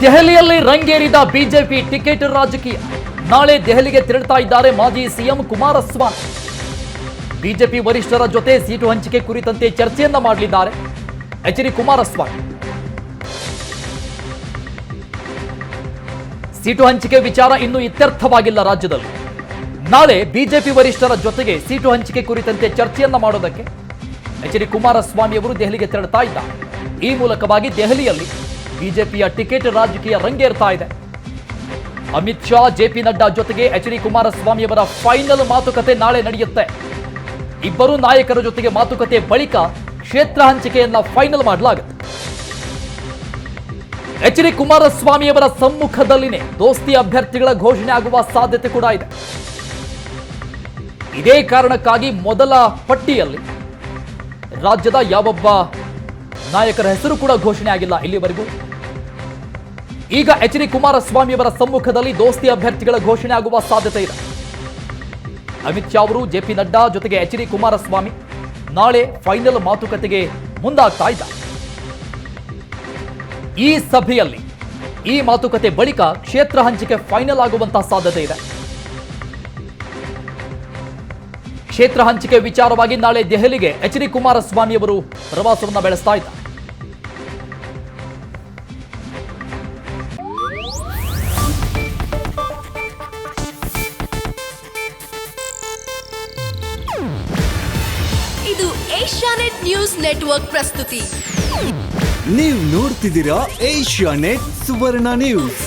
ದೆಹಲಿಯಲ್ಲಿ ರಂಗೇರಿದ BJP ticket ರಾಜಕೀಯ. ನಾಳೆ ದೆಹಲಿಗೆ ತೆರಳುತ್ತಾ ಇದ್ದಾರೆ ಮಾಜಿ ಸಿಎಂ ಕುಮಾರಸ್ವಾಮಿ. ಬಿಜೆಪಿ ವರಿಷ್ಠರ ಜೊತೆ ಸೀಟು ಹಂಚಿಕೆ ಕುರಿತಂತೆ ಚರ್ಚೆಯನ್ನ ಮಾಡಲಿದ್ದಾರೆ. H D Kumaraswamy. ಸೀಟು ಹಂಚಿಕೆ ವಿಚಾರ ಇನ್ನೂ ಇತ್ಯರ್ಥವಾಗಿಲ್ಲ ರಾಜ್ಯದಲ್ಲಿ. ನಾಳೆ ಬಿಜೆಪಿ ವರಿಷ್ಠರ ಜೊತೆಗೆ ಸೀಟು ಹಂಚಿಕೆ ಕುರಿತಂತೆ ಚರ್ಚೆಯನ್ನ ಮಾಡೋದಕ್ಕೆ. ಎಚ್ ಡಿ ಕುಮಾರಸ್ವಾಮಿ ಅವರು ದೆಹಲಿಗೆ ತೆರಳುತ್ತಾ ಇದ್ದಾರೆ. ಈ ಮೂಲಕವಾಗಿ ದೆಹಲಿಯಲ್ಲಿ ಬಿಜೆಪಿಯ ಟಿಕೆಟ್ ರಾಜಕೀಯ ರಂಗೇರ್ತಾ ಇದೆ. ಅಮಿತ್ ಶಾ ಜೆಪಿ ನಡ್ಡಾ ಜೊತೆಗೆ ಎಚ್ ಡಿ ಕುಮಾರಸ್ವಾಮಿ ಅವರ ಫೈನಲ್ ಮಾತುಕತೆ ನಾಳೆ ನಡೆಯುತ್ತೆ. ಇಬ್ಬರು ನಾಯಕರ ಜೊತೆಗೆ ಮಾತುಕತೆ ಬಳಿಕ ಕ್ಷೇತ್ರ ಹಂಚಿಕೆಯನ್ನ ಫೈನಲ್ ಮಾಡಲಾಗುತ್ತೆ. ಎಚ್ ಡಿ ಕುಮಾರಸ್ವಾಮಿ ಅವರ ಸಮ್ಮುಖದಲ್ಲಿನೇ ದೋಸ್ತಿ ಅಭ್ಯರ್ಥಿಗಳ ಘೋಷಣೆ ಆಗುವ ಸಾಧ್ಯತೆ ಕೂಡ ಇದೆ. ಇದೇ ಕಾರಣಕ್ಕಾಗಿ ಮೊದಲ ಪಟ್ಟಿಯಲ್ಲಿ ರಾಜ್ಯದ ಯಾವೊಬ್ಬ ನಾಯಕರ ಹೆಸರು ಕೂಡ ಘೋಷಣೆ ಆಗಿಲ್ಲ ಇಲ್ಲಿವರೆಗೂ. ಈಗ ಎಚ್ ಡಿ ಕುಮಾರಸ್ವಾಮಿ ಅವರ ಸಮ್ಮುಖದಲ್ಲಿ ದೋಸ್ತಿ ಅಭ್ಯರ್ಥಿಗಳ ಘೋಷಣೆ ಆಗುವ ಸಾಧ್ಯತೆ ಇದೆ. ಅಮಿತ್ ಶಾ ಅವರು ಜೆಪಿ ನಡ್ಡಾ ಜೊತೆಗೆ ಎಚ್ ಡಿ ಕುಮಾರಸ್ವಾಮಿ ನಾಳೆ ಫೈನಲ್ ಮಾತುಕತೆಗೆ ಮುಂದಾಗ್ತಾ ಇದ್ದಾರೆ. ಈ ಸಭೆಯಲ್ಲಿ ಈ ಮಾತುಕತೆ ಬಳಿಕ ಕ್ಷೇತ್ರ ಹಂಚಿಕೆ ಫೈನಲ್ ಆಗುವಂತಹ ಸಾಧ್ಯತೆ ಇದೆ. ಕ್ಷೇತ್ರ ಹಂಚಿಕೆ ವಿಚಾರವಾಗಿ ನಾಳೆ ದೆಹಲಿಗೆ ಎಚ್ ಡಿ ಕುಮಾರಸ್ವಾಮಿ ಅವರು ಪ್ರವಾಸವನ್ನು ಬೆಳೆಸ್ತಾ ಇದ್ದಾರೆ. ಇದು ಏಷ್ಯಾನೆಟ್ ನ್ಯೂಸ್ ನೆಟ್ವರ್ಕ್ ಪ್ರಸ್ತುತಿ. ನೀವು ನೋಡ್ತಿದ್ದೀರಾ ಏಷ್ಯಾ ನೆಟ್ ಸುವರ್ಣ ನ್ಯೂಸ್.